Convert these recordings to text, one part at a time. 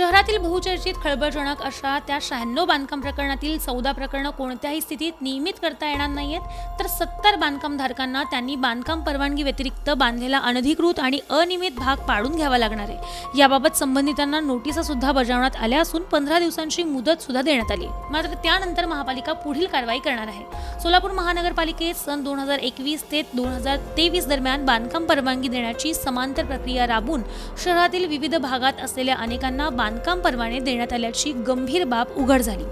शहरातील बहुचर्चित खळबळजनक अशा त्या शहाण्णव बांधकाम प्रकरणातील चौदा प्रकरणं कोणत्याही स्थितीत नियमित करता येणार नाहीयेत. तर सत्तर बांधकामधारकांना त्यांनी बांधकाम परवानगी व्यतिरिक्त बांधलेला अनधिकृत आणि अनियमित भाग पाडून घ्यावा लागणार आहे. याबाबत संबंधितांना नोटिसा सुद्धा बजावण्यात आल्या असून पंधरा दिवसांची मुदत सुद्धा देण्यात आली मात्र त्यानंतर महापालिका पुढील कारवाई करणार आहे. सोलापूर महानगरपालिकेत सन दोन हजार एकवीस ते दोन हजार तेवीस दरम्यान बांधकाम परवानगी देण्याची समांतर प्रक्रिया राबून शहरातील विविध भागात असलेल्या अनेकांना बांधकाम परवाने देण्यात आल्याची गंभीर बाब उघड झाली.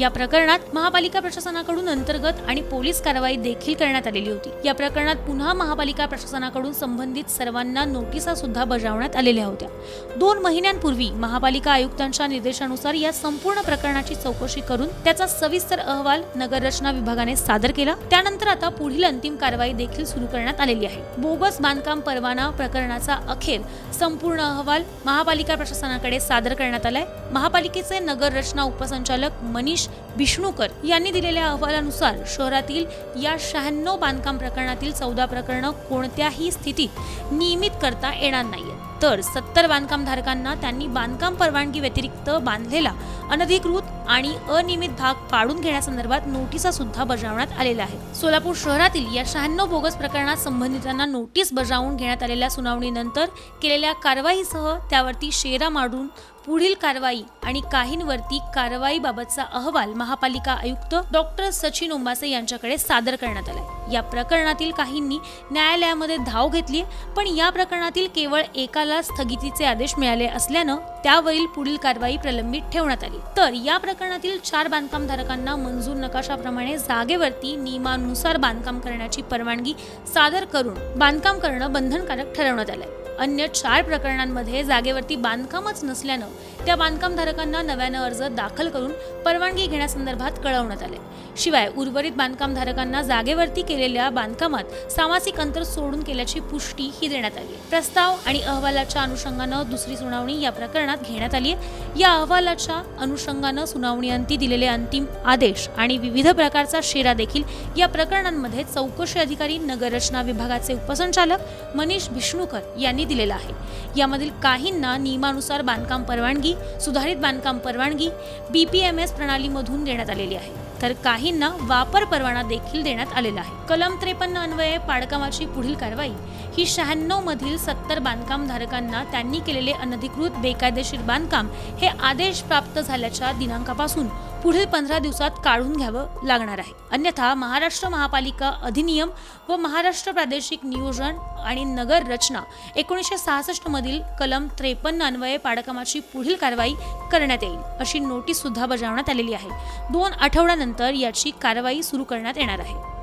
या प्रकरणात महापालिका प्रशासनाकडून अंतर्गत आणि पोलीस कारवाई देखील करण्यात आलेली होती. या प्रकरणात पुन्हा महापालिका प्रशासनाकडून संबंधित सर्वांना नोटिसा सुद्धा बजावण्यात आलेल्या होत्या. दोन महिन्यांपूर्वी महापालिका आयुक्तांच्या निर्देशानुसार या संपूर्ण प्रकरणाची चौकशी करून त्याचा सविस्तर अहवाल नगररचना विभागाने सादर सादर केला. त्यानंतर आता पुढील अंतिम कारवाई देखील सुरू करण्यात आलेली आहे. बोगस बांधकाम परवाना प्रकरणाचा अखेर संपूर्ण अहवाल महापालिका प्रशासनाकडे सादर करण्यात आलाय. महापालिकेचे नगर रचना उपसंचालक मनीष विष्णुकर यांनी दिलेल्या अहवालानुसार शहरातील या शहाण्णव बांधकाम प्रकरणातील चौदा प्रकरणं कोणत्याही स्थितीत नियमित करता येणार नाहीये तर सत्तर बांधकामधारकांना त्यांनी बांधकाम परवानगी व्यतिरिक्त बांधलेला अनधिकृत आणि अनियमित भाग पाडून घेण्यासंदर्भात नोटिसा सुद्धा बजावण्यात आलेल्या आहेत. सोलापूर शहरातील या शहाण्णव बोगस प्रकरणात संबंधितांना नोटीस बजावून घेण्यात आलेल्या सुनावणीनंतर केलेल्या कारवाईसह त्यावरती शेरा मारून पुढील कारवाई आणि काहींवरती कारवाईबाबतचा अहवाल महापालिका आयुक्त डॉक्टर सचिन ओंबासे यांच्याकडे सादर करण्यात आलाय. या प्रकरणातील काहींनी न्यायालयामध्ये धाव घेतली पण या प्रकरणातील केवळ एकाला स्थगितीचे आदेश मिळाले असल्यानं त्यावरील पुढील कारवाई प्रलंबित ठेवण्यात आली. तर या प्रकरणातील चार बांधकामधारकांना मंजूर नकाशाप्रमाणे जागेवरती नियमानुसार बांधकाम करण्याची परवानगी सादर करून बांधकाम करणं बंधनकारक ठरवण्यात आलंय. अन्य चार प्रकरणांमध्ये जागेवरती बांधकामच नसल्यानं त्या बांधकामधारकांना नव्यानं अर्ज दाखल करून परवानगी घेण्यासंदर्भात कळवण्यात आले. शिवाय उर्वरित बांधकामधारकांना जागेवरती केलेल्या बांधकामात सामाजिक अंतर सोडून केल्याची पुष्टी ही देण्यात आली. प्रस्ताव आणि अहवालाच्या अनुषंगानं दुसरी सुनावणी या प्रकरणात घेण्यात आली आहे या अहवालाच्या अनुषंगानं सुनावणीअंती दिलेले अंतिम आदेश आणि विविध प्रकारचा शेरा देखील या प्रकरणांमध्ये चौकशी अधिकारी नगररचना विभागाचे उपसंचालक मनीष विष्णुकर यांनी दिलेला आहे. यामधील काहींना नियमानुसार बांधकाम परवानगी सुधारित बांधकाम परवानगी बी पी एम एस प्रणालीमधून देण्यात आलेली आहे. तर काहींना वापर परवाना देखील देण्यात आलेला आहे. कलम त्रेपन्न अन्वये पाडकामाची पुढील कारवाई. ही शहाण्णव मधील सत्तर बांधकाम धारकांना त्यांनी केलेले अनधिकृत बेकायदेशीर बांधकाम हे आदेश प्राप्त झाल्याच्या दिनांकापासून पुढील पंधरा दिवसात काढून घ्यावं लागणार आहे. अन्यथा महाराष्ट्र महापालिका अधिनियम व महाराष्ट्र प्रादेशिक नियोजन आणि नगर रचना एकोणीसशे सहासष्ट मधील कलम त्रेपन्न अन्वये पाडकामाची पुढील कारवाई करण्यात येईल अशी नोटीस सुद्धा बजावण्यात आलेली आहे. दोन आठवड्यानंतर याची कारवाई सुरू करण्यात येणार आहे.